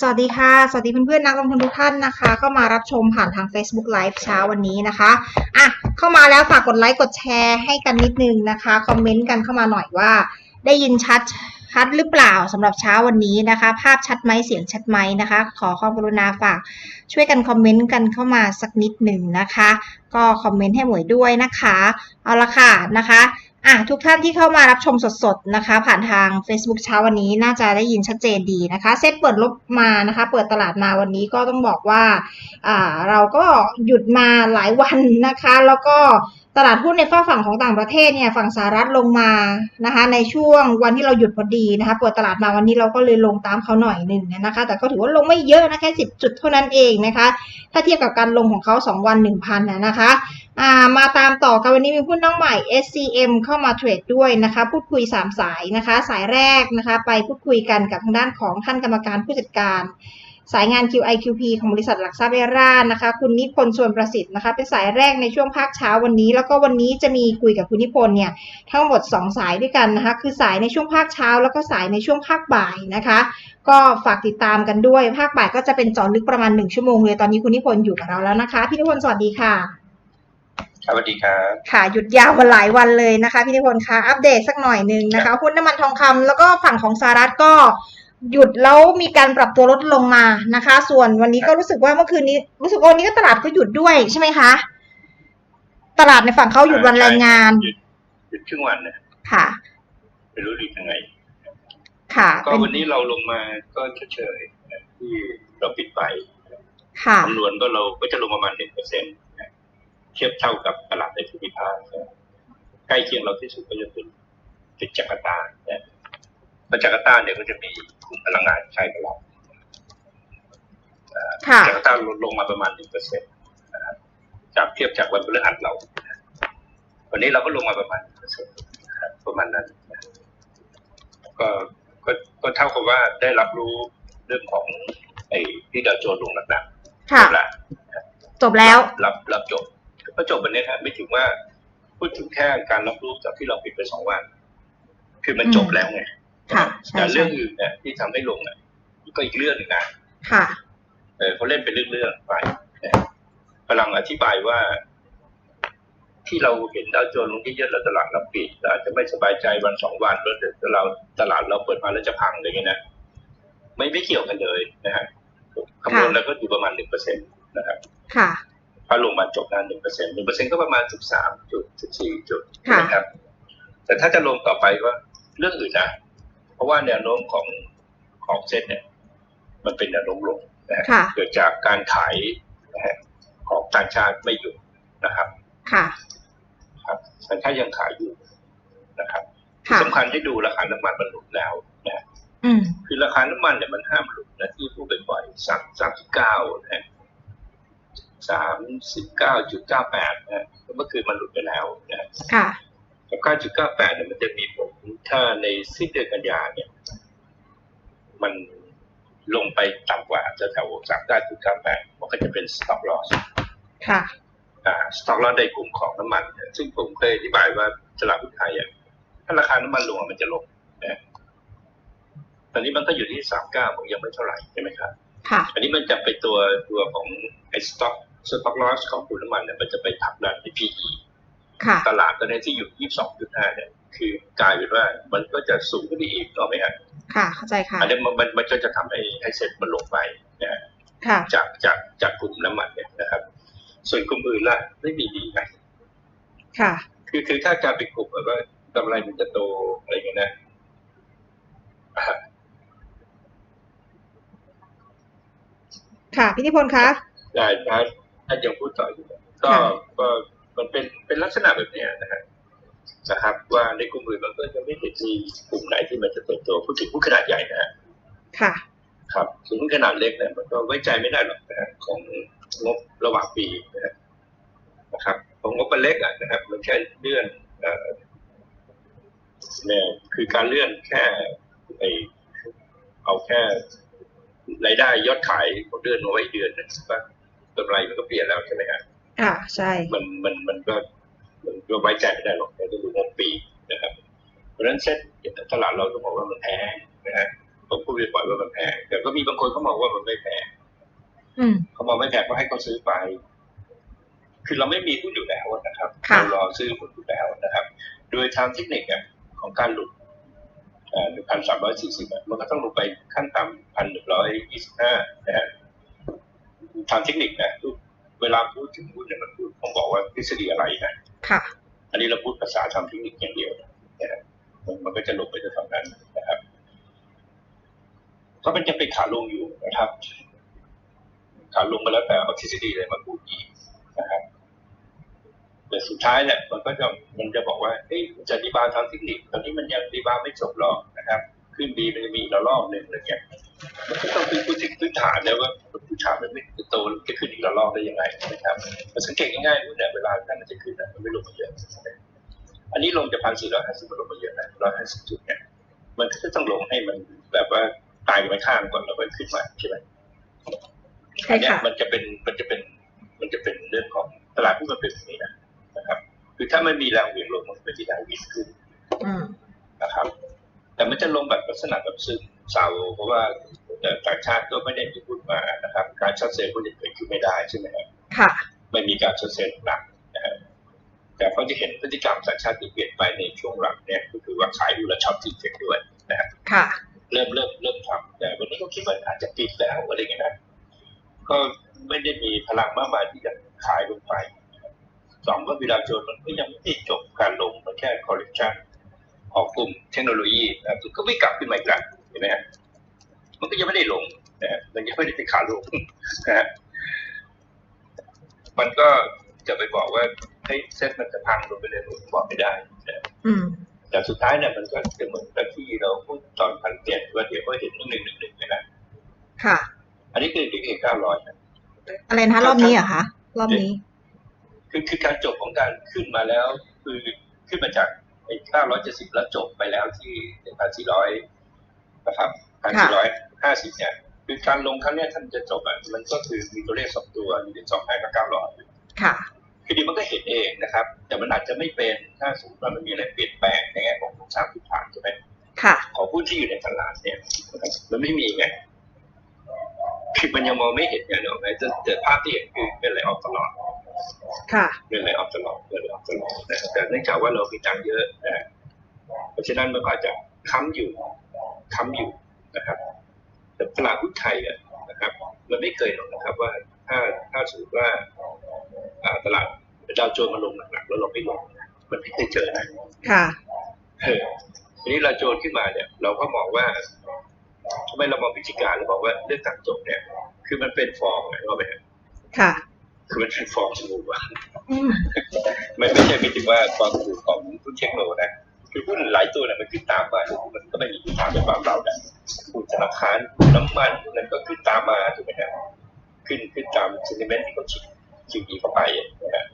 สวัสดีค่ะ สวัสดีเพื่อนๆนักลงทุนทุกท่านนะคะ เข้ามารับชมผ่านทาง Facebook Live เช้าวันนี้นะคะอะเข้ามาแล้วฝากกดไลค์กดแชร์ให้กันนิดนึงนะคะคอมเมนต์กันเข้ามาหน่อยว่า ได้ยินชัดชัดหรือเปล่าสำหรับเช้าวันนี้นะคะ ภาพชัดไหมเสียงชัดไหมนะคะ ขอความกรุณาฝากช่วยกันคอมเมนต์กันเข้ามาสักนิดหนึ่งนะคะ ก็คอมเมนต์ให้หมวยด้วยนะคะ เอาละค่ะนะคะ อะทุกท่านที่เข้ามารับชมสดๆนะคะ ผ่านทาง Facebook เช้าวันนี้น่าจะได้ยินชัดเจนดีนะคะ เซ็ตเปิดลบมานะคะ เปิดตลาดมาวันนี้ก็ต้องบอกว่าอ่าเราก็หยุดมาหลายวันนะคะ แล้วก็ตลาดหุ้นในฝั่งฝั่งของต่างประเทศเนี่ยฝั่งสหรัฐลงมานะคะ ในช่วงวันที่เราหยุดพอดีนะคะเปิดตลาดมาวันนี้เราก็เลยลงตามเขาหน่อยหนึ่งนะคะ แต่ก็ถือว่าลงไม่เยอะนะแค่สิบจุดเท่านั้นเองนะคะ ถ้าเทียบกับการลงของเขาสองวันหนึ่งพันนะคะ อ่ามาตามต่อกันวันนี้มีหุ้นน้องใหม่ SCM เข้ามาเทรดด้วยนะคะ พูดคุย 3 สายนะคะ สายแรกนะคะ ไปพูดคุยกันกับทางด้านของท่านกรรมการผู้จัดการ สายงาน QIQP ของบริษัทหลักทรัพย์เอรานะคะ คุณนิพนธ์ชวนประสิทธิ์นะคะ เป็นสายแรกในช่วงภาคเช้าวันนี้ แล้วก็วันนี้จะมีคุยกับคุณนิพนธ์เนี่ยทั้งหมด 2 สายด้วยกันนะคะ คือสายในช่วงภาคเช้า แล้วก็สายในช่วงภาคบ่ายนะคะ ก็ฝากติดตามกันด้วย ภาคบ่ายก็จะเป็นจอลึกประมาณ 1 ชั่วโมงเลย ตอนนี้คุณนิพนธ์อยู่กับเราแล้วนะคะ พี่นิพนธ์สวัสดีค่ะ สวัสดีครับ ค่ะ หยุดยาวมาหลายวันเลยนะคะพี่นิพนธ์คะอัปเดตสักหน่อยหนึ่งนะคะหุ้นน้ำมันทองคำแล้วก็ฝั่งของสหรัฐก็หยุดแล้วมีการปรับตัวลดลงมานะคะ ส่วนวันนี้ก็รู้สึกว่าเมื่อคืนนี้รู้สึกว่าวันนี้ก็ตลาดก็หยุดด้วยใช่ไหมคะ ตลาดในฝั่งเขาหยุดวันแรงงานหยุดหยุดครึ่งวันนะค่ะไม่รู้ดียังไง ค่ะ ก็เป็นวันนี้เราลงมาก็เฉยๆนะที่เราปิดไปค่ะคำนวณก็เราก็จะลงประมาณหนึ่งเปอร์เซ็นต์ เทียบเท่ากับตลาดในภูมิภาคนะใกล้เคียงเราที่สุดก็จะเป็นเป็นจาการ์ตานะเพราะจาการ์ตาเนี่ยก็จะมีกลุ่มพลังงานใช้กับเราค่ะจาการ์ตาลดลงมาประมาณหนึ่งเปอร์เซ็นต์จากเทียบจากวันพฤหัสเรานะวันนี้เราก็ลงมาประมาณ1%นะครับประมาณนั้นนะก็ก็ก็เท่ากับว่าได้รับรู้เรื่องของไอ้ที่ดาวโจนส์ลงหนักๆค่ะจบละจบแล้ว รับรับจบ ก็จบวันนี้ครับไม่ถึงว่า พูดถึงแค่การรับรู้จากที่เราปิดไปสองวัน คือมันอืมจบแล้วไงค่ะใช่แต่ใช่เรื่องอื่นเนี่ยที่ทำให้ลงเนี่ยก็อีกเรื่องหนึ่งนะค่ะ เออเขาเล่นเป็นเรื่องๆไปนะกำลังอธิบายว่า ที่เราเห็นดาวโจนส์ลงเยอะๆแล้วตลาดเราปิดเราอาจจะไม่สบายใจวันสองวันแล้วเดี๋ยวเราตลาดเราเปิดมาแล้วจะพังอะไรเงี้ยนะไม่ไม่เกี่ยวกันเลยนะฮะคำนวณแล้วก็อยู่ประมาณหนึ่งเปอร์เซ็นต์นะครับ ค่ะ ถ้าลงมาจบนานหนึ่งเปอร์เซ็นต์หนึ่งเปอร์เซ็นต์ก็ประมาณสิบสามจุดสิบสี่จุดค่ะนะครับ แต่ถ้าจะลงต่อไปก็เรื่องอื่นนะ เพราะว่าแนวโน้มของของเซ็ตเนี่ย มันเป็นแนวโน้มลงนะฮะค่ะเกิดจากการขายนะฮะของต่างชาติไม่หยุดนะครับ ค่ะ ครับต่างชาติยังขายอยู่นะครับค่ะสำคัญให้ดูราคาน้ำมันมันหลุดแล้วนะฮะอืมคือราคาน้ำมันเนี่ยมันห้ามหลุดนะที่พูดบ่อยๆสามสามสิบเก้านะฮะ สามสิบเก้าจุดเก้าแปดนะฮะเมื่อคืนมันหลุดไปแล้วนะฮะค่ะกับเก้าจุดเก้าแปดเนี่ยมันจะมีผลถ้าในสิ้นเดือนกันยาเนี่ย มันลงไปต่ำกว่าจะแถวสามเก้าจุดเก้าแปดมันก็จะเป็น stop loss ค่ะอ่า stop loss ในกลุ่มของน้ำมันเนี่ยซึ่งผมเคยอธิบายว่าตลาดหุ้นไทยอะถ้าราคาน้ำมันลงอะมันจะลงนะตอนนี้มันก็อยู่ที่สามเก้ามันยังไม่เท่าไหร่ใช่ไหมครับ ค่ะ อันนี้มันจะไปตัวตัวของไอ้ stock stock loss ของกลุ่มน้ำมันเนี่ยมันจะไปผลักดันใน PE ค่ะตลาดตอนนี้ที่อยู่ 22.5 เนี่ย คือกลายเป็นว่ามันก็จะสูงขึ้นไปอีกต่อไหมฮะค่ะ เข้าใจค่ะ อันนี้มันมันมันก็จะทำให้ให้เซ็ตมันลงไปนะฮะค่ะ จากจากจากกลุ่มน้ำมันเนี่ยนะครับ ส่วนกลุ่มอื่นล่ะไม่มีดีไงค่ะ คือคือถ้าการเป็นกลุ่มแบบว่ากำไรมันจะโตอะไรเงี้ยนะอ่า ค่ะพี่นิพนธ์คะได้ถ้าถ้ายังพูดต่ออยู่ก็ค่ะก็มันเป็นเป็นลักษณะแบบเนี้ยนะฮะนะครับ ว่าในกลุ่มอื่นมันก็จะไม่เห็นมีกลุ่มไหนที่มันจะเติบโตพูดถึงผู้ขนาดใหญ่นะฮะค่ะ ครับถึงขนาดเล็กเนี่ยมันก็ไว้ใจไม่ได้หรอกนะฮะของงบระหว่างปีนะฮะนะครับของงบมันเล็กอะนะครับ มันแค่เลื่อนเอ่อเนี่ยคือการเลื่อนแค่ไอเอาแค่ รายได้ยอดขายของเดือนมาไว้เดือนนะว่ากำไรมันก็เปลี่ยนแล้วใช่ไหมฮะค่ะใช่ มันมันมันก็มันก็ไว้ใจไม่ได้หรอกเราต้องดูงบปีนะครับ เพราะฉะนั้นเซ็ตตลาดเราต้องบอกว่ามันแพงนะฮะผมพูดบ่อยๆว่ามันแพงแต่ก็มีบางคนเขามองว่ามันไม่แพงอืมเขามองไม่แพงก็ให้เขาซื้อไป คือเราไม่มีหุ้นอยู่แล้วนะครับค่ะเรารอซื้อหุ้นอยู่แล้วนะครับ โดยทางเทคนิคอะของการหลุด หนึ่งพันสามร้อยสี่สิบมันก็ต้องลงไปขั้นต่ำพันหนึ่งร้อยยี่สิบห้านะฮะทางเทคนิคนะเวลาพูดถึงหุ้นเนี่ยมันพูดผมบอกว่าทฤษฎีอะไรนะค่ะ อันนี้เราพูดภาษาทางเทคนิคอย่างเดียวนะฮะมันมันก็จะลงไปในทางนั้นนะครับก็มันจะเป็นขาลงอยู่นะครับ ขาลงมาแล้วแต่เอาทฤษฎีอะไรมาพูดอีกนะครับ แต่สุดท้ายเนี่ยมันก็จะมันจะบอกว่าเฮ้ยจะดีบาร์ทางเทคนิคตอนนี้มันยังดีบาร์ไม่จบหรอกนะครับ ขึ้นดีมันจะมีระลอกหนึ่งอะไรเงี้ยมันก็ต้องเป็นพื้นที่พื้นฐานแล้วว่าพื้นฐานมันไม่โตจะขึ้นอีกระลอกได้ยังไงนะครับมันสังเกตง่ายๆว่าเนี่ยเวลาการมันจะขึ้นนะมันไม่ลงมาเยอะอันนี้ลงจากพันสี่ร้อยห้าสิบลงมาเยอะนะร้อยห้าสิบจุดเนี่ยมันก็ต้องลงให้มันแบบว่าตายกันไปข้างก่อนแล้วค่อยขึ้นมาใช่ไหมใช่เนี่ยค่ะมันจะเป็นมันจะเป็นมันจะเป็นเรื่องของตลาดหุ้นมันเป็นแบบนี้นะนะ ครับคือถ้าไม่มีแรงเหวี่ยงลงมันเป็นที่แรงเหวี่ยงขึ้นอืมนะครับ แต่มันจะลงแบบลักษณะแบบซึมเศร้าเพราะว่าเอ่อต่างชาติก็ไม่ได้มีหุ้นมานะครับ การช็อตเซลล์ก็จะเกิดขึ้นไม่ได้ใช่ไหมครับค่ะไม่มีการช็อตเซลล์หนักนะฮะแต่เขาจะเห็นพฤติกรรมต่างชาติที่เปลี่ยนไปในช่วงหลังเนี่ยก็คือว่าขายดูแลวช็อตจริงๆด้วยนะฮะค่ะ เริ่มเริ่มเริ่มทำแต่วันนี้ก็คิดว่าอาจจะปิดแล้วอะไรอย่างเงี้ยนะก็ไม่ได้มีพลังมากมายที่จะขายลงไป สองก็เวลาโจนมันก็ยังไม่ได้จบการลงมันแค่คอร์เรคชันของกลุ่มเทคโนโลยีนะครับก็ไม่กลับขึ้นมาอีกแล้วเห็นไหมฮะมันก็ยังไม่ได้ลงนะฮะมันยังไม่ได้เป็นขาลงนะฮะมันก็จะไปบอกว่าเฮ้ยเซ็ตมันจะพังลงไปเลยผมบอกไม่ได้นะอืมแต่สุดท้ายเนี่ยมันก็จะเหมือนกับที่เราพูดตอนพันเจ็ดว่าเดี๋ยวก็เห็นหนึ่งหนึ่งหนึ่งหนึ่งนะค่ะ อันนี้คือถึงเก้าร้อยนะอะไรนะคะรอบนี้เหรอคะรอบนี้ คือคือการจบของการขึ้นมาแล้ว คือขึ้นมาจากไอ้เก้าร้อยเจ็ดสิบแล้วจบไปแล้วที่หนึ่งพันสี่ร้อยนะครับพันสี่ร้อยห้าสิบเนี่ยคือการลงครั้งเนี้ยท่านจะจบอะมันก็คือมีตัวเลขสองตัวมีสองห้ากับเก้าร้อยค่ะคือเดียวมันก็เห็นเองนะครับ แต่มันอาจจะไม่เป็นถ้าสมมติว่ามันมีอะไรเปลี่ยนแปลงในแง่ของโครงสร้างพื้นฐานใช่ไหมค่ะ ของหุ้นที่อยู่ในตลาดเนี่ยมันไม่มีไง คือมันยังมองไม่เห็นไงเนอะไงจะเจอภาพที่เห็นคือเป็นไหลออกตลอดค่ะเป็นไหลออกตลอดเป็นไหลออกตลอดนะแต่เนื่องจากว่าเรามีตังค์เยอะนะเพราะฉะนั้นมันก็อาจจะค้ำอยู่ค้ำอยู่นะครับ แต่ตลาดหุ้นไทยอะนะครับมันไม่เคยหรอกนะครับว่าถ้าถ้าสมมติว่าอ่าตลาดดาวโจนส์มาลงหนักๆแล้วเราไม่ลงนะมันไม่เคยเจอนะค่ะเออทีนี้เราโจรขึ้นมาเนี่ย เราก็มองว่า ทำไมเรามองพิจิการเราบอกว่าเรื่องต่างจบเนี่ย คือมันเป็นฟองไงว่าไหมฮะค่ะ คือมันเป็นฟองสมูทว่ะอืมไม่ไม่ใช่ไม่ถึงว่าฟองสมูทของหุ้นเทคโนนะคือหุ้นหลายตัวเนี่ยมันขึ้นตามมามันก็ไม่มีทิศทางเป็นความเราเนี่ยหุ้นธนาคารน้ำมันนั่นก็ขึ้นตามมาถูกไหมฮะขึ้นขึ้นตามซินิเมนที่เขาชิงชิงดีเข้าไปนะฮะ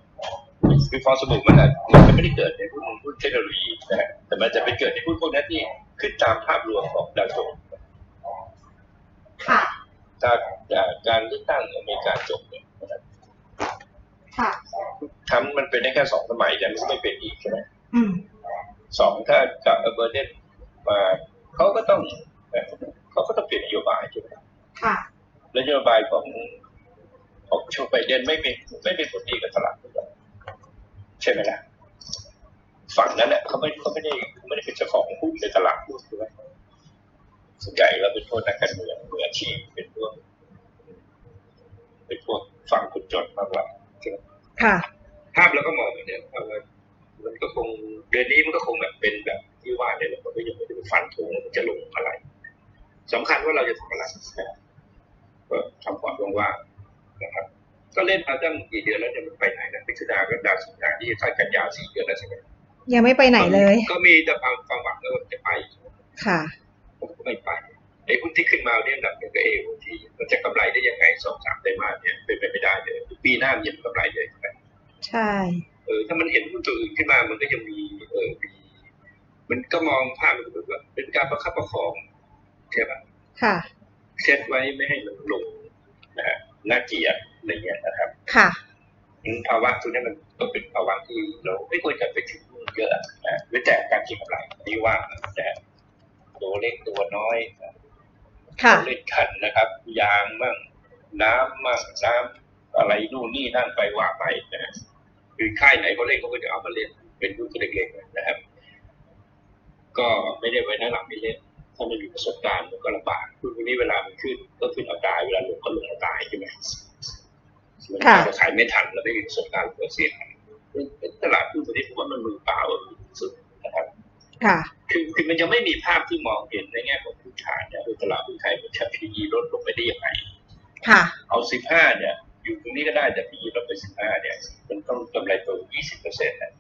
คือฟองสมูทมันอะมันจะไม่ได้เกิดในหุ้นหุ้นเทคโนโลยีนะฮะแต่มันจะไปเกิดในหุ้นพวกนั้นที่ขึ้นตามภาพรวมของดาวโจนส์ค่ะ ถ้าการเลือกตั้งอเมริกาจบเนี่ยนะครับค่ะทำมันเป็นได้แค่สองสมัยแต่มันก็ไม่เป็นอีกใช่ไหมอืมสองถ้ากับเบอร์เดนมาเขาก็ต้องเขาก็ต้องเปลี่ยนนโยบายใช่ไหมค่ะและนโยบายของของโจไบเดนไม่เป็นไม่เป็นผลดีกับตลาดหุ้นหรอกใช่ไหมล่ะฝั่งนั้นเนี่ยเขาไม่เขาไม่ได้เขาไม่ได้เป็นเจ้าของหุ้นในตลาดหุ้นใช่ไหม ส่วนใหญ่เราเป็นพวกนักการเมืองมืออาชีพเป็นพวกเป็นพวกฝั่งคนจนมากกว่าใช่ไหมค่ะ ภาพเราก็มองอย่างเนี้ยว่ามันก็คงเดือนนี้มันก็คงแบบเป็นแบบที่ว่าเนี่ยเราก็ยังไม่ได้ไปฟันธงว่ามันจะลงอะไรสำคัญว่าเราจะทำอะไรนะครับก็ทำความว่างๆนะครับ ก็เล่นมาตั้งกี่เดือนแล้วเนี่ยมันไปไหนนะพิจารณาก็ดาวสิงหาที่จะทายกันยาวสี่เดือนแล้วใช่ไหมยังไม่ไปไหนเลย ก็มีแต่ความความหวังว่ามันจะไปค่ะ ผมก็ไม่ไปไอ้หุ้นที่ขึ้นมาเนี่ยอันดับหนึ่งก็เอหุ้นที่มันจะกำไรได้ยังไงสองสามไตรมาสเนี่ยเป็นไปไม่ได้เลยปีหน้ามันยังกำไรเลยใช่ไหมใช่เออถ้ามันเห็นหุ้นตัวอื่นขึ้นมามันก็ยังมีเออมีมันก็มองภาพมันแบบว่าเป็นการประคับประคองใช่ปะค่ะเซตไว้ไม่ให้มันลงนะฮะน่าเกลียดอะไรเงี้ยนะครับ ค่ะอืมภาวะตัวนี้มันก็เป็นภาวะที่เราไม่ควรจะไปถึงเยอะนะหรือแต่การเก็งกำไรนี่ว่านะฮะตัว เล็กตัวน้อยค่ะเล่นขันนะครับ ยางมั่งน้ำมั่งน้ำอะไรนู่นนี่นั่นไปว่าไปนะฮะคือค่ายไหนเขาเล่นเขาก็จะเอามาเล่น เป็นรุ่นเล็กๆนะครับ ก็ไม่ได้ไว้หน้าหลังไม่เล่นถ้าไม่มีประสบการณ์มันก็ลำบากรุ่นพวกนี้เวลามันขึ้น ก็ขึ้นเอาตายเวลาลงก็ลงเอาตายใช่ไหมมันค่ะจะขายไม่ทันแล้วไม่มีประสบการณ์ก็เสียหายเป็นตลาดหุ้นตัวนี้ผมว่ามันมือเปล่าสุดนะ ครับค่ะคือคือมันยังไม่มีภาพที่มองเห็นในแง่ของพื้นฐานเนี่ยคือตลาดหุ้นไทยมันจะ PE ลดลงไปได้ยังไงค่ะ เอา15เนี่ย อยู่ตรงนี้ก็ได้แต่ PE ลดไป15เนี่ย มันต้องกำไรตัว20เปอร์เซ็นต์นะ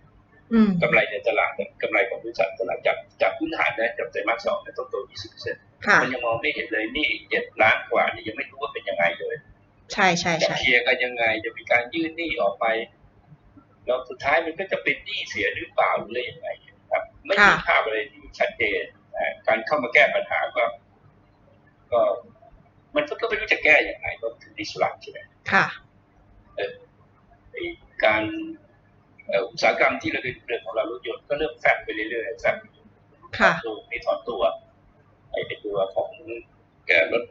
อืมกำไรในตลาดเนี่ยกำไรของบริษัทตลาดจากจากพื้นฐานนะจากไตรมาสสองเนี่ยต้องโต20เปอร์เซ็นต์ค่ะมันยังมองไม่เห็นเลยนี่เจ็ดล้านกว่านี่ยังไม่รู้ว่าเป็นยังไงเลย ใช่ใช่จะใช่เคลียร์กันยังไงจะมีการยื่นหนี้ออกไปแล้วสุดท้ายมันก็จะเป็นหนี้เสียหรือเปล่าหรืออะไรยังไงครับ ไม่มีภาพอะไรที่ชัดเจนนะการเข้ามาแก้ปัญหาก็ก็ มันก็ไม่รู้จะแก้ยังไงก็ถึงดิสลอฟใช่ไหมค่ะไอ้การเอ่ออุตสาหกรรมที่เราเป็นเรื่องของเรารถยนต์ก็เริ่มแฟบไปเรื่อยๆแฟบค่ะตัวมีถอนตัวไอ้ในตัวของแกรถ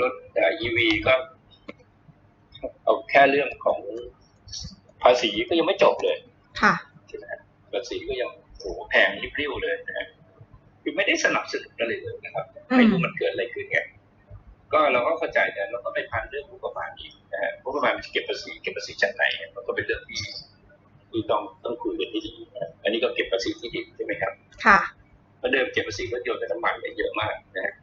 รถเอ่อ EV ก็เอาแค่เรื่องของภาษีก็ยังไม่จบเลย ค่ะใช่ไหมฮะภาษีก็ยังโอ้โหแพงริบริ่วเลยนะฮะคือไม่ได้สนับสนุนอะไรเลยนะครับอืมไม่รู้มันเกิดอะไรขึ้นไงก็เราก็เข้าใจแต่เราก็ไม่พันเรื่องงบประมาณอีกนะฮะงบประมาณมันจะเก็บภาษีเก็บภาษีจากไหนมันก็เป็นเรื่องที่ที่ต้องต้องคุยกันที่ดีนะอันนี้ก็เก็บภาษีที่ดินใช่ไหมครับ ค่ะเพราะเดิมเก็บภาษีรถยนต์กับน้ำมันเนี่ยเยอะมากนะฮะ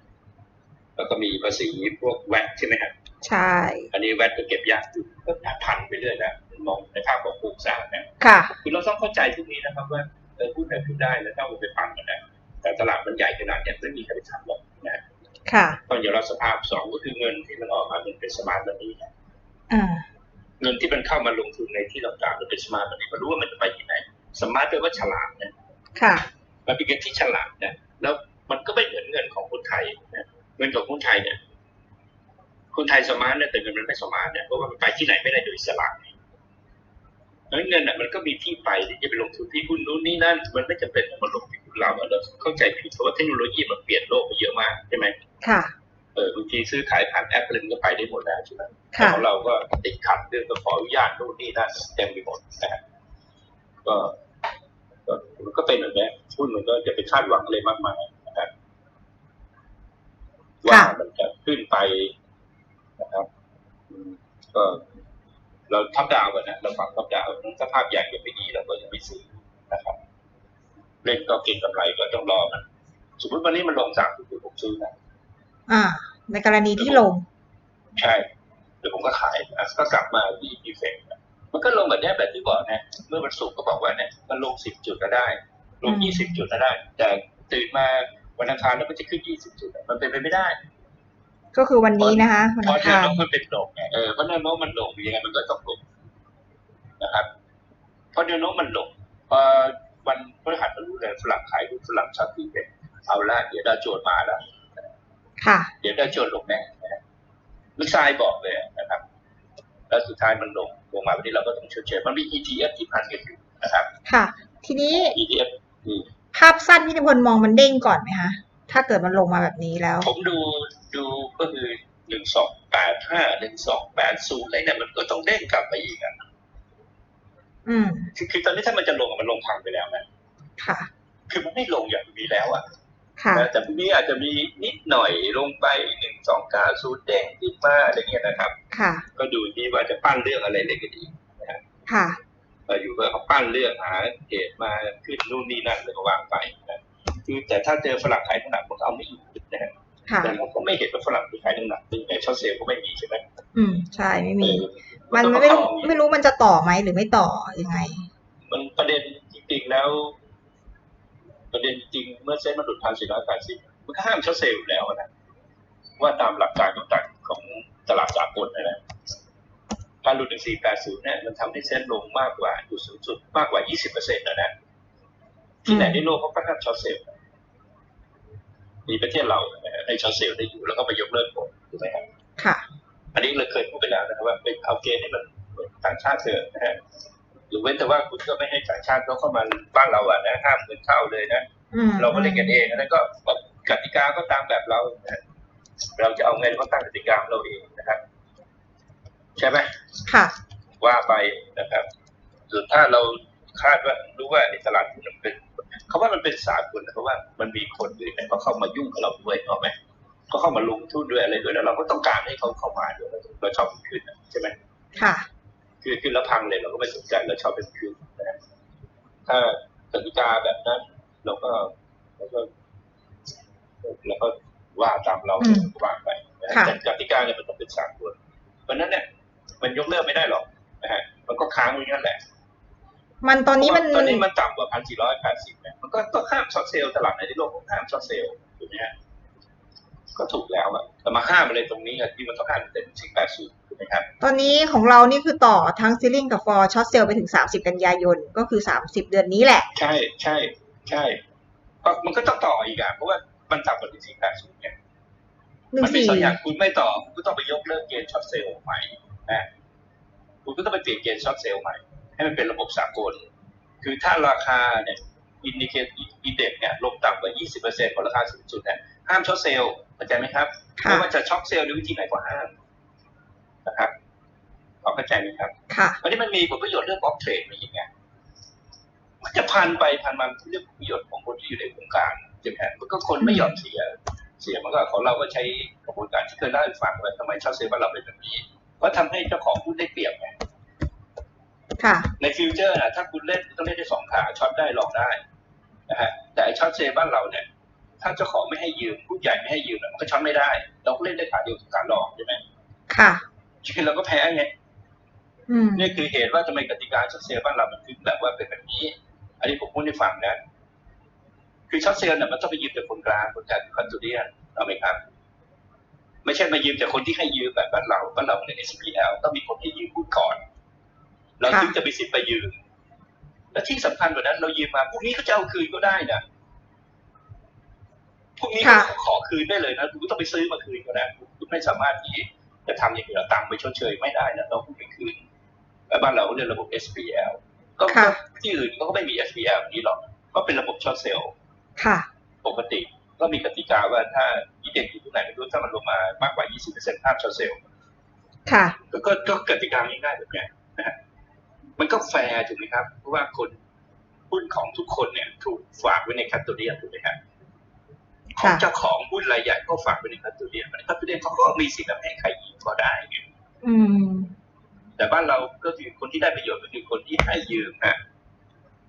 แล้วก็มีภาษีพวกแวตใช่ไหมครับใช่ อันนี้แวตก็เก็บยากอยู่ก็พันไปเรื่อยนะมองในภาพของโครงสร้างนะค่ะคือเราต้องเข้าใจทุกนี้นะครับว่าเออพูดได้พูดได้แล้วต้องเอาไปปั่นกันนะแต่ตลาดมันใหญ่ขนาดเนี้ยไม่มีใครไปทำหรอกนะค่ะตอนอย่าเราสภาพสองก็คือเงินที่มันออกมามันเป็นสมาร์ทมันนี่อ่าเงินที่มันเข้ามาลงทุนในที่ต่างๆมันเป็นสมาร์ทมันนี่มันรู้ว่ามันจะไปที่ไหนสมาร์ทแปลว่าฉลาดนะค่ะมันเป็นเงินที่ฉลาดนะแล้วมันก็ไม่เหมือนเงินของคนไทยนะเงินของคนไทยเนี่ยคนไทยสมาร์ทเนี่ยแต่เงินมันไม่สมาร์ทเนี่ยเพราะว่ามันไปที่ไหนไม่ได้โดยอิสระเพราะฉะ นั้นเงินอะมันก็มีที่ไปที่จะไปลงทุนที่หุ้นนู้นนี่นั่น มันไม่จำเป็นต้องมาลงที่หุ้นเราเราเข้าใจผิดเพราะว่าเทคโนโลยีมันเปลี่ยนโลกไปเยอะมากใช่ไหมค่ะเออบางทีซื้อขายผ่านแอปอะไรมันก็ไปได้หมดแล้วใช่ไหมแต่ค่ะของเราก็ติดขัดเรื่องก็ขออนุญาตนู่นนี่นั่นเต็มไปหมดนะฮะก็ก็มันก็เป็นแบบนี้หุ้นมันก็จะไปคาดหวังอะไรมากมายนะครับว่ามันจะขึ้นไปนะครับอืมก็ เราทับดาวกันนะเราฟังทับดาวสภาพใหญ่ยังไม่ดีเราก็ยังไม่ซื้อนะครับ เล่นก็เกินกำไรก็ต้องรอมัน สมมติวันนี้มันลงสามจุดผมซื้อนะอ่า ในกรณีที่ลง ใช่เดี๋ยวผมก็ขายอะก็กลับมาดีดีเฟกมันก็ลงแบบเนี้ยแบบที่บอกนะ เมื่อวันศุกร์ก็บอกว่าเนี่ยมันลงสิบจุดก็ได้ ลงอืมยี่สิบจุดก็ได้ แต่ตื่นมาวันอังคารแล้วมันจะขึ้นยี่สิบจุดอะมันเป็นไปไม่ได้ ก็คือวันนี้นะคะวันเพราะอังแนวคารโน้มมันเป็นลงไงเออเพราะแนวโน้มมันลงยังไงมันก็ต้องลงนะครับ เพราะแนวโน้มมันลงพอวันพฤหัสมันรู้เลยฝรั่งขายหุ้นฝรั่งชอบตีเป็นเอาละเดี๋ยวดาวโจนส์มาแล้วค่ะ เดี๋ยวดาวโจนส์ลงแน่นะลูกชายบอกเลยนะครับ แล้วสุดท้ายมันลงลงมาวันนี้เราก็ต้องเฉยๆมันมี ETF ที่พันกันอยู่นะครับ ค่ะ ทีนี้ ETF อืม ภาพสั้นพี่นิพนธ์มองมันเด้งก่อนไหมคะ ถ้าเกิดมันลงมาแบบนี้แล้ว ผมดู ดูก็คือหนึ่งสองแปดห้าหนึ่งสองแปดศูนย์อะไรเนี่ยมันก็ต้องเด้งกลับไปอีกอะอืมคือคือตอนนี้ถ้ามันจะลงอะมันลงพังไปแล้วนะค่ะ คือมันไม่ลงอย่างนี้แล้วอะค่ะนะแต่พรุ่งนี้อาจจะมีนิดหน่อยลงไปหนึ่งสองเก้าศูนย์เด้งขึ้นมาอะไรเงี้ยนะครับ ค่ะ ก็ดูที่ว่าจะปั้นเรื่องอะไรเลยก็ดีค่ะเอออยู่ก็เขาปั้นเรื่องหาเหตุมาขึ้นนู่นนี่นั่นเลยก็วางไปนะคือแต่ถ้าเจอฝรั่งขายน้ำหนักมันก็เอาไม่อยู่นะฮะค่ะ แต่เราก็ไม่เห็นว่าฝรั่งขายน้ำหนักซึ่งในช็อตเซลล์ก็ไม่มีใช่ไหมอืมใช่ไม่มีเออมันก็ไม่รู้เข้าไม่รู้มันจะต่อไหมหรือไม่ต่อยังไง มันประเด็นจริงๆแล้ว ประเด็นจริงเมื่อเซ็นมันหลุดพันสี่ร้อยแปดสิบมันก็ห้ามช็อตเซลล์อยู่แล้วนะว่าตามหลักการต่างๆของตลาดสากลนะนะการหลุดถึงสี่แปดศูนย์เนี่ย มันทำให้เส้นลงมากกว่าจุดสูงสุดมากกว่ายี่สิบเปอร์เซ็นต์นะนะที่ไหนในโลกเขาก็ห้ามช็อตเซลล์มีประเทศเรา นะฮะให้ช็อตเซลล์ได้อยู่แล้วก็ไปยกเลิกกฎถูกไหมครับค่ะ อันนี้เราเคยพูดไปแล้วนะครับว่าเป็นเอาเกณฑ์ให้มันเหมือนต่างชาติเถอะนะฮะหรือเว้นแต่ว่าคุณก็ไม่ให้ต่างชาติเขาเข้ามาบ้านเราอะนะห้ามเงินเข้าเลยนะอืมเราก็เล่นกันเองนะก็กติกาก็ตามแบบเรานะเราจะเอาไงเราก็ตั้งกติกาของเราเองนะครับ ใช่ไหมค่ะ ว่าไปนะครับส่วนถ้าเราคาดว่ารู้ว่าในตลาดหุ้นมันเป็น เขาว่ามันเป็นสากลนะเพราะว่ามันมีคนอื่นเนี่ยเขาเข้ามายุ่งกับเราด้วยเอาไหมเขาเข้ามาลงทุนด้วยอะไรด้วยแล้วเราก็ต้องการให้เขาเข้ามาด้วยเราชอบเป็นคืนนะใช่ไหมค่ะคือคือแล้วพังเลยเราก็ไม่สนใจเราชอบเป็นคืนนะถ้ากติกาแบบนั้นเราก็เราก็เราก็ว่าตามเราอืมว่าไปนะค่ะแต่กติกาเนี่ยมันต้องเป็นสากลเพราะฉะนั้นเนี่ยมันยกเลิกไม่ได้หรอกนะฮะมันก็ค้างไว้งั้นแหละ มันตอนนี้มันตอนนี้มันต่ำกว่าพันสี่ร้อยแปดสิบเนี่ยมันก็ก็ห้ามช็อตเซลล์ตลาดในที่โลกของห้ามช็อตเซลล์ถูกไหมฮะก็ถูกแล้วอะแต่มาห้ามอะไรตรงนี้อะที่มันต้องห้ามเป็นสิ่งแปดสูถูกไหมครับ ตอนนี้ของเรานี่คือต่อทั้งซีลิงกับฟอร์ช็อตเซลไปถึง30กันยายนก็คือ30เดือนนี้แหละ ใช่ใช่ใช่ก็มันก็ต้องต่ออีกอะเพราะว่ามันต่ำกว่าสิ่งแปดสูเนี่ยหนึ่มังเป็นสี่สองอย่างคุณไม่ต่อคุณก็ต้องไปยกเลิกเกณฑ์ช็อตเซลล์ใหม่นะคุณก็ต้องไปเปลี่ยนเกณฑ์ช็อตเซลล์ใหม่ ให้มันเป็นระบบสากล คือถ้าราคาเนี่ยอินดิเคตอินเด็กเนี่ยลงต่ำกว่า 20%ของราคาสูงสุดเนี่ยห้ามช็อตเซลล์เข้าใจไหมครับค่ะไม่ว่าจะช็อตเซลล์ด้วยวิธีไหนก็ห้ามนะครับพอเข้าใจไหมครับค่ะวันนี้มันมีผลประโยชน์เรื่องบล็อกเทรดมาอย่างไงมันจะพันไปพันมาเรื่องผลประโยชน์ของคนที่อยู่ในวงการใช่ไหมฮะมันก็คนไม่ยอมเสีย เสียมันก็ของเราก็ใช้กระบวนการที่เคยเล่าให้ฟังว่าทำไมช็อตเซลล์บ้านเราเป็นแบบนี้เพราะทำให้เจ้าของหุ้นได้เปรียบไงค่ะ ในฟิวเจอร์นะถ้าคุณเล่นคุณต้องเล่นได้สองขาช็อตได้ลองได้นะฮะแต่ไอ้ช็อตเซลล์บ้านเราเนี่ยถ้าเจ้าของไม่ให้ยืมผู้ใหญ่ไม่ให้ยืมเนี่ยมันก็ช็อตไม่ได้ เราก็เล่นได้ขาเดียวถึงขาลองใช่ไหมค่ะคือเราก็แพ้ไงอืมนี่คือเหตุว่าทำไมกติกาช็อตเซลล์บ้านเรามันถึงแบบว่าเป็นแบบนี้ อันนี้ผมพูดให้ฟังนะคือช็อตเซลล์เนี่ยมันต้องไปยืมจากคนกลางคนกลางคือคอนซูเดียนเอาไหมครับไม่ใช่มายืมจากคนที่ให้ยืมแบบบ้านเราบ้านเราใน SPL ต้องมีคนให้ยืมพูดก่อน เราถึงจะมีสิทธิ์ไปยืมและที่สำคัญกว่านั้น เรายืมมาพวกนี้เขาจะเอาคืนก็ได้นะพวกนี้เขาขอคืนได้เลยนะคุณก็ต้องไปซื้อมาคืนก็ได้คุณไม่สามารถที่จะทำอย่างอื่นเอาตังค์ไปชดเชยไม่ได้นะต้องคุณไปคืนแต่บ้านเราเรียกระบบ SPL ก็ค่ะที่อื่นเขาก็ไม่มี SPL นี้หรอกก็เป็นระบบช็อตเซลล์ค่ะปกติก็มีกติกาว่าถ้าอีเด็กอยู่ที่ไหนไม่รู้ถ้ามันลงมามากกว่า 20%ห้ามช็อตเซลล์ค่ะก็ก็ก็กติกาง่ายๆแบบเนี้ยนะฮะ มันก็แฟร์ถูกไหมครับ เพราะว่าคนหุ้นของทุกคนเนี่ย ถูกฝากไว้ในคัตตัวเรียนถูกไหมครับของค่ะเจ้าของหุ้นรายใหญ่ก็ฝากไว้ในคัตตัวเรียนคัตตัวเรียนเขาก็มีสิทธิ์ให้ใครยืมก็ได้ไงอืมแต่บ้านเราก็คือคนที่ได้ประโยชน์ก็คือคนที่ให้ยืมฮะ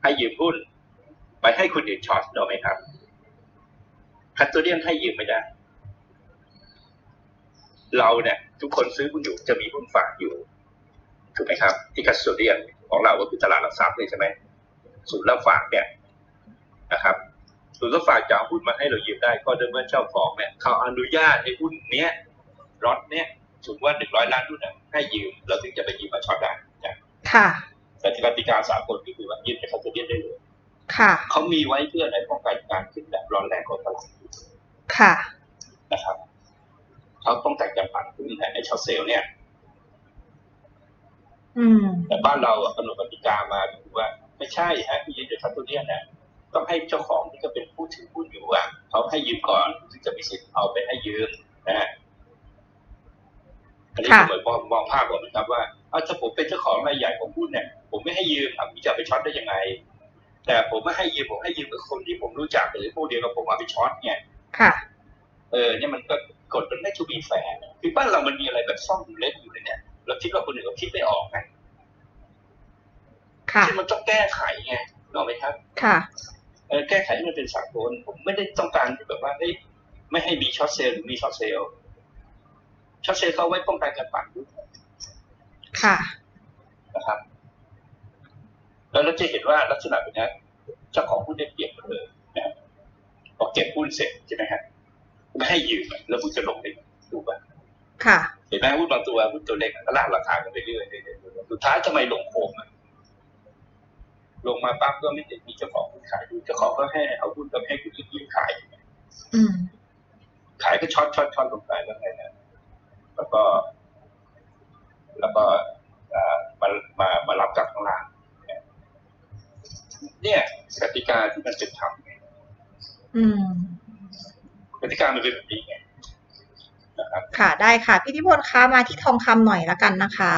ให้ยืมหุ้น ไปให้คนอื่นช็อตถูกไหมครับคัตตัวเรียนให้ยืมไม่ได้เราเนี่ย ทุกคนซื้อหุ้นอยู่จะมีหุ้นฝากอยู่ถูกไหมครับ ที่คัสโตเดียน ของเราก็คือตลาดหลักทรัพย์เลยใช่ไหมศูนย์รับฝากเนี่ยนะครับศูนย์รับฝากจะเอาหุ้นมาให้เรายืมได้ ก็เดิมเมื่อเจ้าของเนี่ยเขาอนุญาตให้หุ้นเนี้ยรถเนี้ยสมมติว่าหนึ่งร้อยล้านหุ้นน่ะให้ยืมเราถึงจะไปยืมมาช็อตได้นะค่ะแต่กติกาสากลก็คือว่ายืมในคัสโตเดียนได้เลยค่ะเขามีไว้เพื่อในป้องกันการขึ้นแบบร้อนแรงของตลาดค่ะนะครับเขาต้องแต่งจำกัดหุ้นแต่ในช็อตเซลล์เนี่ยอืม แต่บ้านเราอะกำหนดกติกามาคือว่า ไม่ใช่ฮะที่ยืมจากคัสโตเดียนเนี่ยต้องให้เจ้าของที่ก็เป็นผู้ถือหุ้นอยู่อะเขาให้ยืมก่อนถึงจะมีสิทธิ์เอาไปให้ยืมนะฮะอันนี้ค่ะผมมองมองภาพก่อนนะครับว่าเอาถ้าผมเป็นเจ้าของรายใหญ่ของหุ้นเนี่ย ผมไม่ให้ยืมอะผมจะเอาไปช็อตได้ยังไง แต่ผมไม่ให้ยืมผมให้ยืมกับคนที่ผมรู้จักหรือพวกเดียวกับผมเอาไปช็อตเนี่ยค่ะ เออเนี่ยมันก็กฎมันไม่ทูบีแฟร์คือบ้านเรามันมีอะไรแบบซ่อนอยู่เล็กอยู่เลยเนี่ย เราคิดว่าคนอื่นเขาคิดไม่ออกไงค่ะที่มันต้องแก้ไขไงรู้ไหมครับ ค่ะเออแก้ไขให้มันเป็นสากลผมไม่ได้ต้องการแบบว่าเฮ้ยไม่ให้มีช็อตเซลล์หรือมีช็อตเซลล์ช็อตเซลล์เขาไว้ป้องกันการปั่นหุ้นค่ะนะครับ แล้วเราจะเห็นว่าลักษณะแบบนี้เจ้าของหุ้นได้เปรียบเลยนะพอเก็บหุ้นเสร็จใช่ไหมฮะไม่ให้ยืมอะแล้วหุ้นจะลงไปดูป่ะ ค่ะเห็นไหมหุ้นบางตัวหุ้นตัวเล็กก็ลากราคากันไปเรื่อยๆสุดท้ายทำไมลงโค้งอะลงมาปั๊บก็ไม่ติดมีเจ้าของหุ้นขายดูเจ้าของก็ให้เอาหุ้นก็ให้คนอื่นยืมขายอืมขายก็ช็อตช็อตช็อตลงไปแล้วไงนะแล้วก็ แล้วก็อ่ามามามารับกลับข้างล่างเนี่ยกติกาที่มันเป็นธรรมไงอืมกติกามันเป็นแบบนี้ไง ค่ะได้ค่ะพี่ทิพลคะมาที่ทองคำหน่อยละกันนะคะ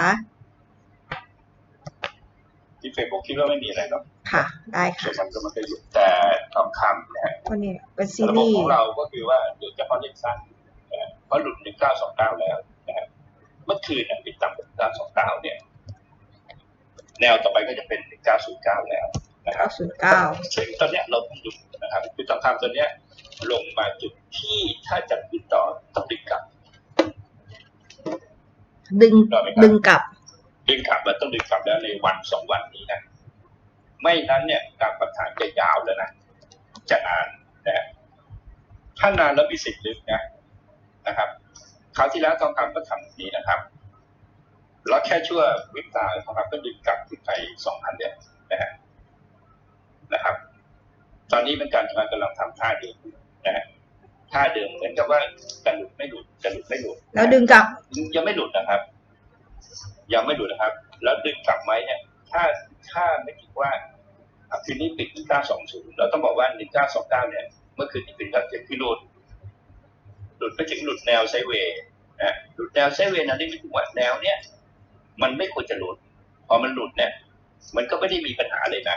ที่เฟซบุ๊กคิดว่าไม่มีอะไรหรอกค่ะ ได้ส่ค่ะวนมันก็มันก็อยู่แต่ทองคำเนี่ยวันนี้เป็นซีระบบรีขส์องเราก็คือว่าโดยเฉพาะเลนสั้นนะฮะเพราะหลุดหนึ่งเก้าสองเก้าแล้วนะฮะเมื่อคืนเนี่ยปิดต่ำกว่าเก้าสองเก้าเนี่ย แนวต่อไปก็จะเป็นหนึ่งเก้าศูนย์เก้าแล้วนะครับ909ซึ่งตอนเนี้ยเราต้องดูนะครับคือทองคำตัวเนี้ย ลงมาจุดที่ถ้าจะขึ้นต่อต้องดึงกลับ ดึงได้ไหมครับดึงกลับ ดึงกลับแล้วต้องดึงกลับแล้วในวันสองวันนี้นะ ไม่นั้นเนี่ยการประทานจะยาวแล้วนะ จะนานนะถ้านานแล้วมีสิทธิ์ลึกนะนะครับคราวที่แล้วทองคำก็ทำแบบนี้นะครับแล้วแค่ชั่ววิบตาทองคำก็ดึงกลับขึ้นไปสองพันเนี่ยนะฮะนะครับ ตอนนี้เป็นการกำลังทำท่าเดิม นะฮะท่าเดิมเหมือนกับว่าจะหลุดไม่หลุดจะหลุดไม่หลุดแล้วดึงกลับยังไม่หลุดนะครับ ยังไม่หลุดนะครับ แล้วดึงกลับไหมเนี่ย ถ้าถ้าไม่คิดว่าอะคืนนี้ปิด1920เราต้องบอกว่า1929เนี่ย เมื่อคืนนี้เป็นการเจ็บที่หลุดหลุดไปถึงหลุดแนวไซด์เวย์นะหลุดแนวไซด์เวย์นะนี่คือว่าแนวเนี่ยมันไม่ควรจะหลุด พอมันหลุดเนี่ย มันก็ไม่ได้มีปัญหาเลยนะ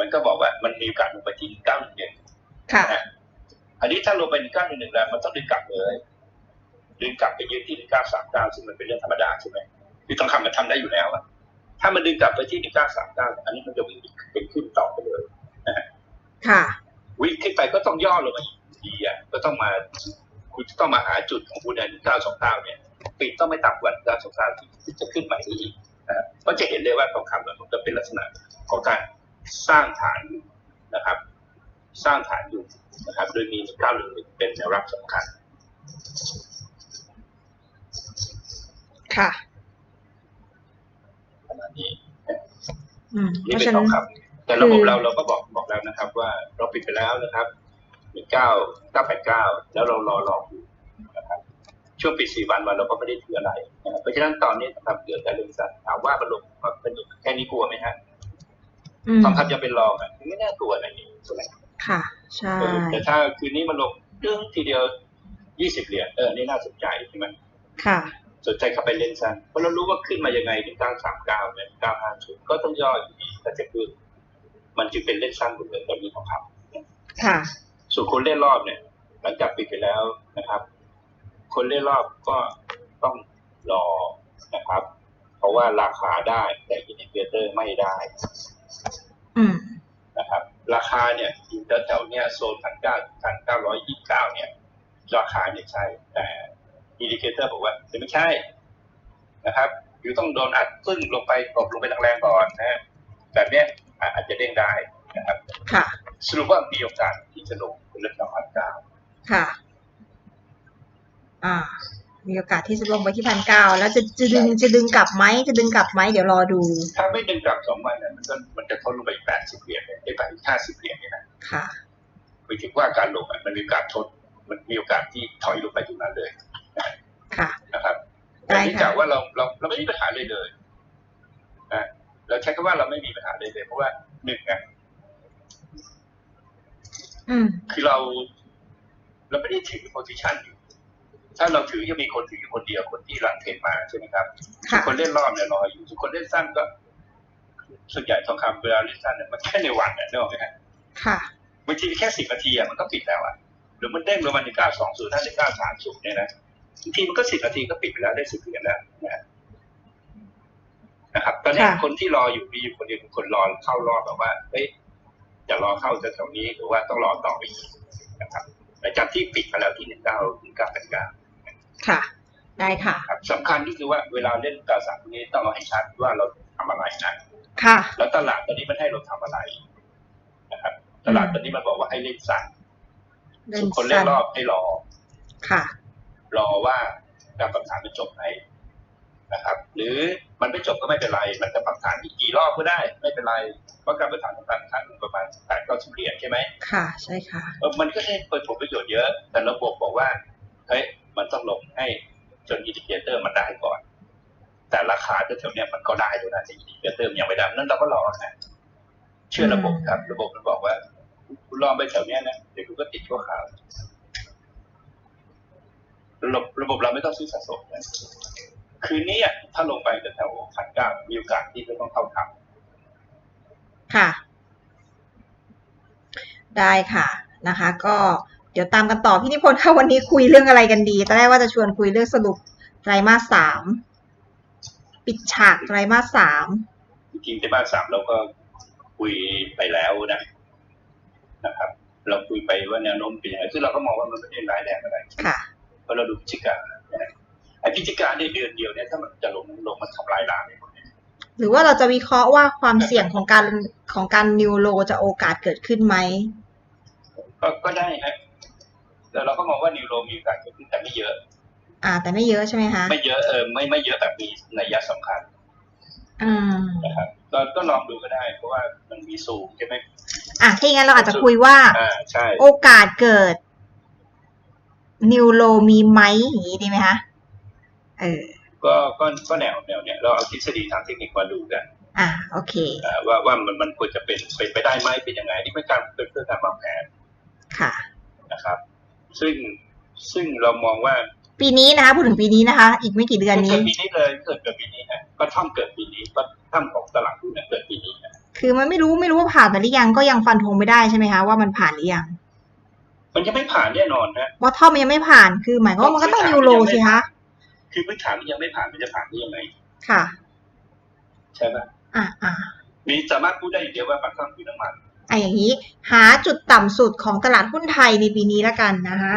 มันก็บอกว่ามันมีโอกาสลงไปที่911ค่ะนะ อันนี้ถ้าลงไป911แล้วมันต้องดึงกลับเลยดึงกลับไปยืนที่1939ซึ่งมันเป็นเรื่องธรรมดาใช่ไหมคือต้องคำมันทำได้อยู่แล้วอะถ้ามันดึงกลับไปที่1939อันนี้มันจะวิ่งเป็นขึ้นต่อไปเลยค่ะวิ่งขึ้นไปก็ต้องย่อลงมาอีกทีอะก็ต้องมาคุณจะต้องมาหาจุดของคุณใน1929เนี่ยปิดต้องไม่ต่ำกว่า1929ที่ที่จะขึ้นใหม่ได้อีกนะครับก็จะเห็นเลยว่าทองคำเนี่ยมันจะเป็นลักษณะของการสร้างฐานอยู่นะครับ สร้างฐานอยู่นะครับโดยมี1911 เป็นแนวรับสำคัญ ค่ะขนาดนี้อืมเพนี่ราะเป็นฉะทนั้อนงคำแต่ระบบเราเราก็บอกบอกแล้วนะครับ ว่าเราปิดไปแล้วนะครับหนึ่งเก้าเก้าแปดเก้าแล้วเรารอรออยู่นะครับช่วงปิดสี่วันมาเราก็ไม่ได้ถืออะไรนะครับเพราะฉะนั้นตอนนี้ทองคำเกิดแต่เรื่องสั้นถามว่ามันลงมาเป็นแค่นี้กลัวไหมฮะอืมทองคำจะเป็นรองอะไม่น่ากลัวอะไรนี่ใช่ไหม ค่ะ ใช่เออแต่ถ้าคืนนี้มันลงดึงทีเดียวยี่สิบเหรียญเออนี่น่าสนใจใช่ไหมค่ะ สนใจเข้าไปเล่นสั้นเพราะเรารู้ว่าขึ้นมายังไงถึงเก้าสามเก้าเนี่ยเก้าห้าศูนย์ก็ต้องย่ออยู่ดีถ้าจะขึ้นมันจึงเป็นเล่นสั้นหมดเลยตอนนี้ทองคำค่ะ ส่วนคนเล่นรอบเนี่ย หลังจากปิดไปแล้วนะครับ คนเล่นรอบก็ต้องรอนะครับ เพราะว่าราคาได้แต่อินดิเคเตอร์ไม่ได้อืมนะค รับราคาเนี่ยอยู่แถวๆเนี่ยโซนพันเก้าพันเก้าร้อยยี่สิบเก้าเนี่ยราคาเนี่ยใช่แต่อินดิเคเตอร์บอกว่าไม่ใช่นะครับอยู่ต้องโดนอัดซึ่งลงไปตบลงไปแรงๆก่อนนะฮะแบบเนี้ยอาจจะเด้งได้นะครับค่ะสรุปว่ามีโอกาสที่จะลงเป็นเรื่องของพันเก้าค่ะ อ่า มีโอกาสที่จะลงไปที่พันเก้าแล้วจะจะดึงจะดึงกลับไหมจะดึงกลับไหมเดี๋ยวรอดู ถ้าไม่ดึงกลับสองวันเนี่ยมันก็มันจะทะลุไปแปดสิบเหรียญเนี่ยได้ไปห้าสิบเหรียญเนี่ยนะค่ะหมายถึงว่าการลงอะมันมีโอกาสทดมันมีโอกาสที่ถอยลงไปตรงนั้นเลยค่ะนะครับได้แต่ค่ะเนื่องจากว่าเราเราเราไม่มีปัญหาเลยเลยนะเราใช้คำว่าเราไม่มีปัญหาเลยเลยเพราะว่าหนึ่งอะอืมคือเรา เราไม่ได้ถือโพซิชันอยู่ ถ้าเราถือจะมีคนถืออยู่คนเดียวคนที่รันเทรนมาใช่ไหมครับค่ะคนเล่นรอบเนี่ยรออยู่ทุกคนเล่นสั้นก็ส่วนใหญ่ทองคำเวลาเล่นสั้นเนี่ยมันแค่ในวันเนี่ยนึกออกไหมฮะค่ะบางทีแค่สิบนาทีอะมันก็ปิดแล้วอะหรือมันเด้งลงมาในเก้าสองศูนย์ห้าเก้าสามศูนย์เนี่ยนะบางทีมันก็สิบนาทีก็ปิดไปแล้วได้สิบเหรียญแล้วนะฮะนะครับตอนเนี้ยค่ะคนที่รออยู่มีอยู่คนเดียวคือคนรอเข้ารอบแบบว่าเฮ้ยจะรอเข้าแถวๆนี้หรือว่าต้องรอต่อไปอีกนะครับหลังจากที่ปิดไปแล้วที่หนึ่งเก้าถึงเก้าแปดเก้า ค่ะ ได้ค่ะครับสำคัญก็คือว่าเวลาเล่นกาสามนี้ต้องเอาให้ชัดว่าเราทำอะไรนะค่ะ แล้วตลาดตอนนี้มันให้เราทำอะไรนะครับ ตลาดตอนนี้มันบอกว่าให้เล่นสั้นเล่ส่นวนคนเล่สั้นนรอบให้รอ ค่ะ รอว่าการปรับฐานมันจบไหมนะครับ หรือมันไม่จบก็ไม่เป็นไร มันจะปรับฐานอีกกี่รอบก็ได้ ไม่เป็นไร เพราะการปรับฐานของการครั้งหนึ่งประมาณแปดเก้าสิบเหรียญใช่ไหมค่ะ ใช่ค่ะเออมันก็ได้เปิดผลประโยชน์เยอะ แต่ระบบบอกว่า เฮ้ยมันต้องลงให้จนอินดิเคเตอร์มันได้ก่อน แต่ราคาแถวๆเนี้ยมันก็ได้ด้วยนะแต่อินดิเคเตอร์ยังไม่ได้นั่นเราก็รอนะเชื่อระบบครับ ระบบมันบอกว่า คุณรอไปแถวเนี้ยนะเดี๋ยวคุณก็ติดชั่วคราวระบบระบบเราไม่ต้องซื้อสะสมนะคืนนี้ถ้าลงไปแถวพันเก้ามีโอกาสที่จะต้องเข้าทค่ะ ได้ค่ะนะคะ ก็ เดี๋ยวตามกันต่อพี่นิพนธ์ค่ะวันนี้คุยเรื่องอะไรกันดีตอนแรกว่าจะชวนคุยเรื่องสรุปไตรมาสสามปิดฉากไตรมาสสามำจริงๆในบ้านสามเราก็คุยไปแล้วนะนะครับ เราคุยไปว่าแนวโน้มเป็นยังไงซึ่งเราก็มองว่ามันไม่ได้ร้ายแรงอะไรค่ะเพราะเราดูพฤศจิกานะไอ้พฤศจิกาเนี่ยเดือนเดียวเนี่ยถ้ามันจะลงลงมันทำลายล้างเลยหมดเนี่ยหรือว่าเราจะวิเคราะห์ว่าความเสี่ยงของการของการนิวโลจะโอกาสเกิดขึ้นไหมก็ก็ได้ฮะ แต่เราก็มองว่านิวโรมีโอกาสเกิดขึ้นแต่ไม่เยอะ อ่า แต่ไม่เยอะใช่ไหมคะไม่เยอะเออไม่ไม่เยอะแต่มีนัยยะสำคัญอืมนะครับก็ก็ลองดูก็ได้ เพราะว่ามันมีสูงใช่ไหมอะถ้าอย่างนั้นเราอาจจะคุยว่าอ่าใช่โอกาสเกิดนิวโลมีไหมอย่างนี้ดีไหมคะเออก็ก็ก็แนวแนวเนี้ยเราเอาทฤษฎีทางเทคนิคมาดูกันอะโอเคอ่าว่าว่ามันมันควรจะเป็นเป็นไปได้ไหมเป็นยังไงนี่เป็นการเป็นเพื่อการวางแผนค่ะนะครับ ซึ่งซึ่งเรามองว่า ปีนี้นะคะพูดถึงปีนี้นะคะ อีกไม่กี่เดือนเกินี้ดปีนี้เลยเกิดเกิดปีนี้ฮะก็ท่อมเกิดปีนี้ก็ท่อมของตลาดหุ้นเนี่ยเกิดปีนี้นะคือมันไม่รู้ไม่รู้ว่าผ่านไปหรือยังก็ยังฟันธงไม่ได้ใช่ไหมคะว่ามันผ่านหรือยังมันยังไม่ผ่านแน่นอนนะว่าท่อมมันยังไม่ผ่านคือ หมายความว่ามันก็ต้องนิวโลสิคะคือพื้นฐานมันยังไม่ผ่านมันจะผ่านได้ยังไงค่ะ ใช่ไหมอะอะมีสามารถพูดได้อย่างเดียวว่าปากช่องคือน้ำมัน อะอย่างนี้หาจุดต่ำสุดของตลาดหุ้นไทยในปีนี้แล้วกันนะคะ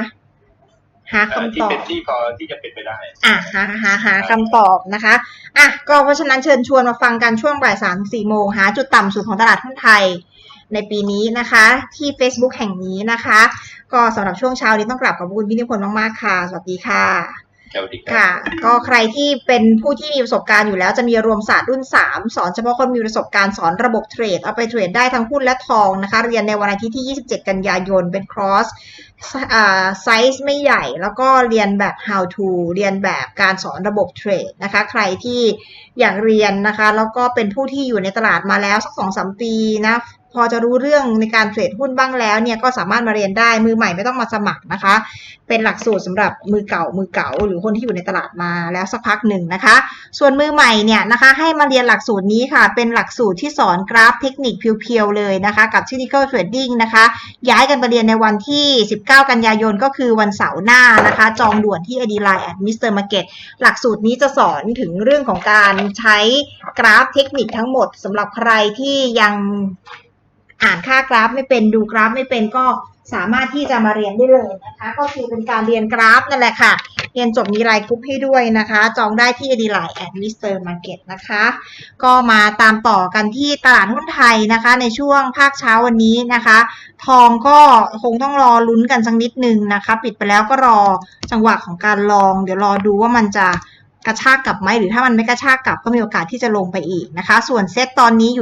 หาอ่าคำที่ตอบเป็นที่พอที่จะเป็นไปได้อะหาหาหาคำตอบนะคะอะก็เพราะฉะนั้นเชิญชวนมาฟังกันช่วงบ่ายสามถึงสี่โมงหาจุดต่ำสุดของตลาดหุ้นไทยในปีนี้นะคะ ที่ Facebook แห่งนี้นะคะ ก็สำหรับช่วงเช้านี้ต้องกลับขอบคุณพี่นิพนธ์มาก ๆ ค่ะ สวัสดีค่ะสวัสดี ครับค่ะ ก็ใครที่เป็นผู้ที่มีประสบการณ์อยู่แล้วจะมีรวมศาสตร์รุ่น 3 สอนเฉพาะคนมีประสบการณ์สอนระบบเทรด เอาไปเทรดได้ทั้งหุ้นและทองนะคะ เรียนในวันอาทิตย์ที่ 27 กันยายน เป็นครอสไซส์ไม่ใหญ่ แล้วก็เรียนแบบ how to เรียนแบบการสอนระบบเทรดนะคะ ใครที่อยากเรียนนะคะ แล้วก็เป็นผู้ที่อยู่ในตลาดมาแล้วสักสองสามปีนะ พอจะรู้เรื่องในการเทรดหุ้นบ้างแล้วเนี่ยก็สามารถมาเรียนได้มือใหม่ไม่ต้องมาสมัครนะคะ เป็นหลักสูตรสำหรับมือเก่ามือเก่า หรือคนที่อยู่ในตลาดมาแล้วสักพักหนึ่งนะคะ ส่วนมือใหม่เนี่ยนะคะให้มาเรียนหลักสูตรนี้ค่ะ เป็นหลักสูตรที่สอนกราฟเทคนิคเพียวๆเลยนะคะ กับ Technical Trading นะคะ ย้ายกันไปเรียนในวันที่ 19 กันยายนก็คือวันเสาร์หน้านะคะ จองด่วนที่ ID Line at Mr. Market หลักสูตรนี้จะสอนถึงเรื่องของการใช้กราฟเทคนิคทั้งหมดสำหรับใครที่ยัง อ่านค่ากราฟไม่เป็นดูกราฟไม่เป็นก็สามารถที่จะมาเรียนได้เลยนะคะ ก็คือเป็นการเรียนกราฟนั่นแหละค่ะ เรียนจบมีรายกรุ๊ปให้ด้วยนะคะ จองได้ที่ ID Line at Mr. Market นะคะ ก็มาตามต่อกันที่ตลาดหุ้นไทยนะคะ ในช่วงภาคเช้าวันนี้นะคะ ทองก็คงต้องรอลุ้นกันสักนิดนึงนะคะ ปิดไปแล้วก็รอจังหวะของการลอง เดี๋ยวรอดูว่ามันจะกระชากกลับไหมหรือถ้ามันไม่กระชากกลับก็มีโอกาสที่จะลงไปอีกนะคะ ส่วนเซตตอนนี้อยู่